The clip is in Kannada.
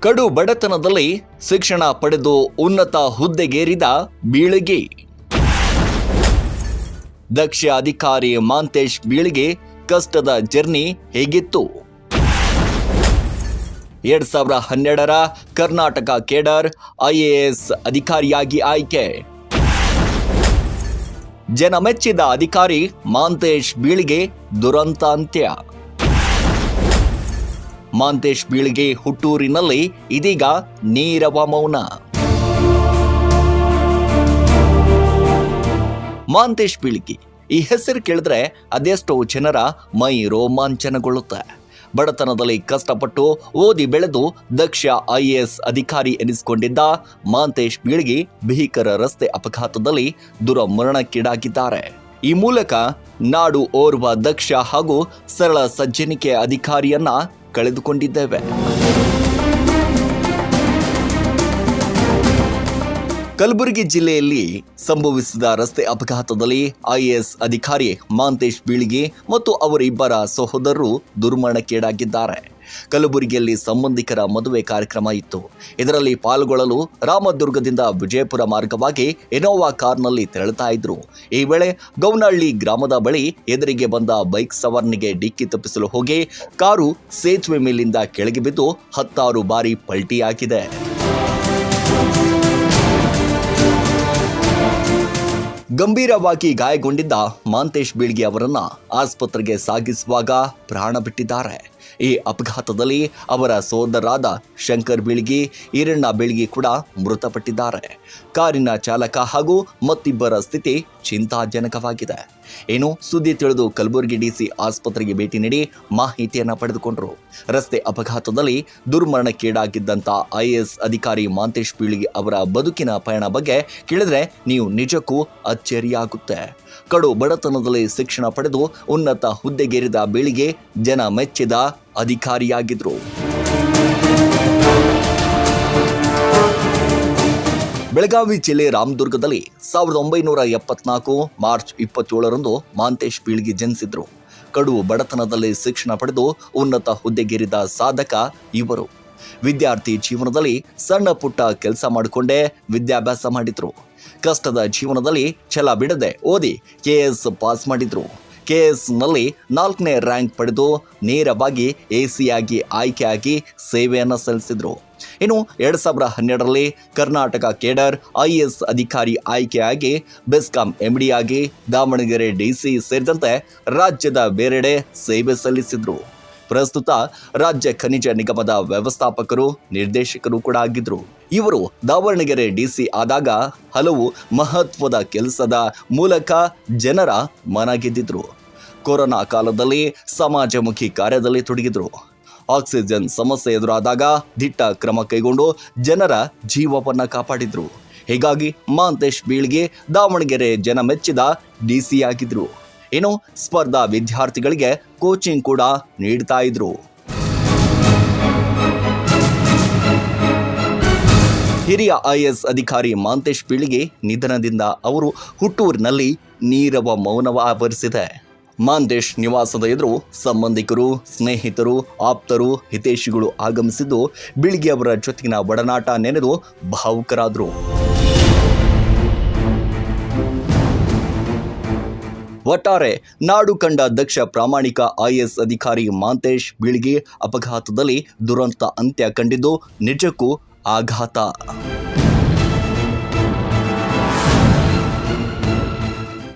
ಕಡು ಬಡತನದಲ್ಲಿ ಶಿಕ್ಷಣ ಪಡೆದು ಉನ್ನತ ಹುದ್ದೆಗೇರಿದ ಬೀಳಿಗೆ. ದಕ್ಷ ಅಧಿಕಾರಿ ಮಾಂತೇಶ್ ಬೀಳಿಗೆ ಕಷ್ಟದ ಜರ್ನಿ ಹೇಗಿತ್ತು? ಎರಡ್ ಸಾವಿರ ಹನ್ನೆರಡರ ಕರ್ನಾಟಕ ಕೇಡರ್ ಐಎಎಸ್ ಅಧಿಕಾರಿಯಾಗಿ ಆಯ್ಕೆ. ಜನಮೆಚ್ಚಿದ ಅಧಿಕಾರಿ ಮಾಂತೇಶ್ ಬೀಳಿಗೆ ದುರಂತ ಅಂತ್ಯ. ಮಾಂತೇಶ್ ಬೀಳ್ಗೆ ಹುಟ್ಟೂರಿನಲ್ಲಿ ಇದೀಗ ನೀರವ ಮೌನ. ಮಾಂತೇಶ್ ಬೀಳಿಗೆ ಈ ಹೆಸರು ಕೇಳಿದ್ರೆ ಅದೆಷ್ಟೋ ಜನರ ಮೈ ರೋಮಾಂಚನಗೊಳ್ಳುತ್ತೆ. ಬಡತನದಲ್ಲಿ ಕಷ್ಟಪಟ್ಟು ಓದಿ ಬೆಳೆದು ದಕ್ಷ ಐ ಎ ಎಸ್ ಅಧಿಕಾರಿ ಎನಿಸಿಕೊಂಡಿದ್ದ ಮಾಂತೇಶ್ ಬೀಳಿಗೆ ಭೀಕರ ರಸ್ತೆ ಅಪಘಾತದಲ್ಲಿ ದುರಮರಣಕ್ಕೀಡಾಗಿದ್ದಾರೆ. ಈ ಮೂಲಕ ನಾಡು ಓರ್ವ ದಕ್ಷ ಹಾಗೂ ಸರಳ ಸಜ್ಜನಿಕೆ ಅಧಿಕಾರಿಯನ್ನ ಕಳೆದುಕೊಂಡಿದ್ದೇವೆ. ಕಲಬುರಗಿ ಜಿಲ್ಲೆಯಲ್ಲಿ ಸಂಭವಿಸಿದ ರಸ್ತೆ ಅಪಘಾತದಲ್ಲಿ ಐಎಎಸ್ ಅಧಿಕಾರಿ ಮಾಂತೇಶ್ ಬೀಳಿಗೆ ಮತ್ತು ಅವರ ಇಬ್ಬರ ಸಹೋದರರು ದುರ್ಮರಣಕ್ಕೀಡಾಗಿದ್ದಾರೆ. ಕಲಬುರಗಿಯಲ್ಲಿ ಸಂಬಂಧಿಕರ ಮದುವೆ ಕಾರ್ಯಕ್ರಮ ಇತ್ತು. ಇದರಲ್ಲಿ ಪಾಲ್ಗೊಳ್ಳಲು ರಾಮದುರ್ಗದಿಂದ ವಿಜಯಪುರ ಮಾರ್ಗವಾಗಿ ಇನೋವಾ ಕಾರ್ನಲ್ಲಿ ತೆರಳುತ್ತಾ ಇದ್ರು. ಈ ವೇಳೆ ಗೌನಹಳ್ಳಿ ಗ್ರಾಮದ ಬಳಿ ಎದುರಿಗೆ ಬಂದ ಬೈಕ್ ಸವಾರನಿಗೆ ಡಿಕ್ಕಿ ತಪ್ಪಿಸಲು ಹೋಗಿ ಕಾರು ಸೇತುವೆ ಮೇಲಿಂದ ಕೆಳಗೆ ಬಿದ್ದು ಹತ್ತಾರು ಬಾರಿ ಪಲ್ಟಿಯಾಗಿದೆ. ಗಂಭೀರವಾಗಿ ಗಾಯಗೊಂಡಿದ್ದ ಮಾಂತೇಶ್ ಬೀಳ್ಗಿ ಅವರನ್ನ ಆಸ್ಪತ್ರೆಗೆ ಸಾಗಿಸುವಾಗ ಪ್ರಾಣ ಬಿಟ್ಟಿದ್ದಾರೆ. ಈ ಅಪಘಾತದಲ್ಲಿ ಅವರ ಸೋದರಾದ ಶಂಕರ್ ಬೀಳ್ಗಿ, ಈರಣ್ಣ ಬೀಳ್ಗಿ ಕೂಡ ಮೃತಪಟ್ಟಿದ್ದಾರೆ. ಕಾರಿನ ಚಾಲಕ ಹಾಗೂ ಮತ್ತಿಬ್ಬರ ಸ್ಥಿತಿ ಚಿಂತಾಜನಕವಾಗಿದೆ. ಏನು ಸುದ್ದಿ ತಿಳಿದು ಕಲಬುರಗಿ ಡಿಸಿ ಆಸ್ಪತ್ರೆಗೆ ಭೇಟಿ ನೀಡಿ ಮಾಹಿತಿಯನ್ನು ಪಡೆದುಕೊಂಡರು. ರಸ್ತೆ ಅಪಘಾತದಲ್ಲಿ ದುರ್ಮರಣಕ್ಕೀಡಾಗಿದ್ದಂಥ ಐಎಎಸ್ ಅಧಿಕಾರಿ ಮಾಂತೇಶ್ ಬೀಳ್ಗಿ ಅವರ ಬದುಕಿನ ಪಯಣ ಬಗ್ಗೆ ಕೇಳಿದ್ರೆ ನೀವು ನಿಜಕ್ಕೂ ಅಚ್ಚರಿಯಾಗುತ್ತೆ ಕಡು ಬಡತನದಲ್ಲಿ ಶಿಕ್ಷಣ ಪಡೆದು ಉನ್ನತ ಹುದ್ದೆಗೇರಿದ ಬೀಳಿಗೆ ಜನ ಮೆಚ್ಚಿದ ಅಧಿಕಾರಿಯಾಗಿದ್ರು. ಬೆಳಗಾವಿ ಜಿಲ್ಲೆ ರಾಮದುರ್ಗದಲ್ಲಿ ಸಾವಿರದ ಒಂಬೈನೂರ ಎಪ್ಪತ್ನಾಲ್ಕು ಮಾರ್ಚ್ ಇಪ್ಪತ್ತೇಳರಂದು ಮಾಂತೇಶ್ ಬೀಳ್ಗಿ ಜನಿಸಿದ್ರು. ಕಡು ಬಡತನದಲ್ಲಿ ಶಿಕ್ಷಣ ಪಡೆದು ಉನ್ನತ ಹುದ್ದೆಗೇರಿದ ಸಾಧಕ ಇವರು. ವಿದ್ಯಾರ್ಥಿ ಜೀವನದಲ್ಲಿ ಸಣ್ಣ ಪುಟ್ಟ ಕೆಲಸ ಮಾಡಿಕೊಂಡೇ ವಿದ್ಯಾಭ್ಯಾಸ ಮಾಡಿದ್ರು. ಕಷ್ಟದ ಜೀವನದಲ್ಲಿ ಛಲ ಬಿಡದೆ ಓದಿ ಕೆಎಸ್ ಪಾಸ್ ಮಾಡಿದ್ರು. ಕೆಎಸ್ನಲ್ಲಿ ನಾಲ್ಕನೇ ರ್ಯಾಂಕ್ ಪಡೆದು ನೇರವಾಗಿ ಎ ಸಿಯಾಗಿ ಆಯ್ಕೆಯಾಗಿ ಸೇವೆಯನ್ನು ಸಲ್ಲಿಸಿದರು. ಇನ್ನು ಎರಡು ಸಾವಿರದ ಹನ್ನೆರಡರಲ್ಲಿ ಕರ್ನಾಟಕ ಕೇಡರ್ ಐ ಎಸ್ ಅಧಿಕಾರಿ ಆಯ್ಕೆಯಾಗಿ ಬೆಸ್ಕಾಂ ಎಂಡಿ ಆಗಿ ದಾವಣಗೆರೆ ಡಿ ಸಿ ಸೇರಿದಂತೆ ರಾಜ್ಯದ ಬೇರೆಡೆ ಸೇವೆ ಸಲ್ಲಿಸಿದ್ರು. ಪ್ರಸ್ತುತ ರಾಜ್ಯ ಖನಿಜ ನಿಗಮದ ವ್ಯವಸ್ಥಾಪಕರು, ನಿರ್ದೇಶಕರು ಕೂಡ ಆಗಿದ್ರು. ಇವರು ದಾವಣಗೆರೆ ಡಿಸಿ ಆದಾಗ ಹಲವು ಮಹತ್ವದ ಕೆಲಸದ ಮೂಲಕ ಜನರ ಮನ ಗೆದ್ದಿದ್ರು. ಕೊರೋನಾ ಕಾಲದಲ್ಲಿ ಸಮಾಜಮುಖಿ ಕಾರ್ಯದಲ್ಲಿ ತೊಡಗಿದ್ರು. ಆಕ್ಸಿಜನ್ ಸಮಸ್ಯೆ ಎದುರಾದಾಗ ದಿಟ್ಟ ಕ್ರಮ ಕೈಗೊಂಡು ಜನರ ಜೀವವನ್ನು ಕಾಪಾಡಿದ್ರು. ಹೀಗಾಗಿ ಮಾಂತೇಶ್ ಬೀಳ್ಗೆ ದಾವಣಗೆರೆ ಜನ ಮೆಚ್ಚಿದ ಡಿಸಿ ಆಗಿದ್ರು. ಇನ್ನು ಸ್ಪರ್ಧಾ ವಿದ್ಯಾರ್ಥಿಗಳಿಗೆ ಕೋಚಿಂಗ್ ಕೂಡ ನೀಡ್ತಾ ಇದ್ರು. ಹಿರಿಯ ಐಎಎಸ್ ಅಧಿಕಾರಿ ಮಾಂತೇಶ್ ಪೀಳಿಗೆ ನಿಧನದಿಂದ ಅವರು ಹುಟ್ಟೂರಿನಲ್ಲಿ ನೀರವ ಮೌನವ ಆವರಿಸಿದೆ. ಮಾಂತೇಶ್ ನಿವಾಸದ ಎದುರು ಸಂಬಂಧಿಕರು, ಸ್ನೇಹಿತರು, ಆಪ್ತರು ಹಿತೇಶಿಗಳು ಆಗಮಿಸಿದ್ದು ಅವರ ಜೊತೆಗಿನ ಒಡನಾಟ ನೆನೆದು ಭಾವುಕರಾದರು. ಒಟ್ಟಾರೆ ನಾಡು ಕಂಡ ದಕ್ಷ ಪ್ರಾಮಾಣಿಕ ಐಎಎಸ್ ಅಧಿಕಾರಿ ಮಾಂತೇಶ್ ಬೀಳ್ಗೆ ಅಪಘಾತದಲ್ಲಿ ದುರಂತ ಅಂತ್ಯ ಕಂಡಿದ್ದು ನಿಜಕ್ಕೂ ಆಘಾತ.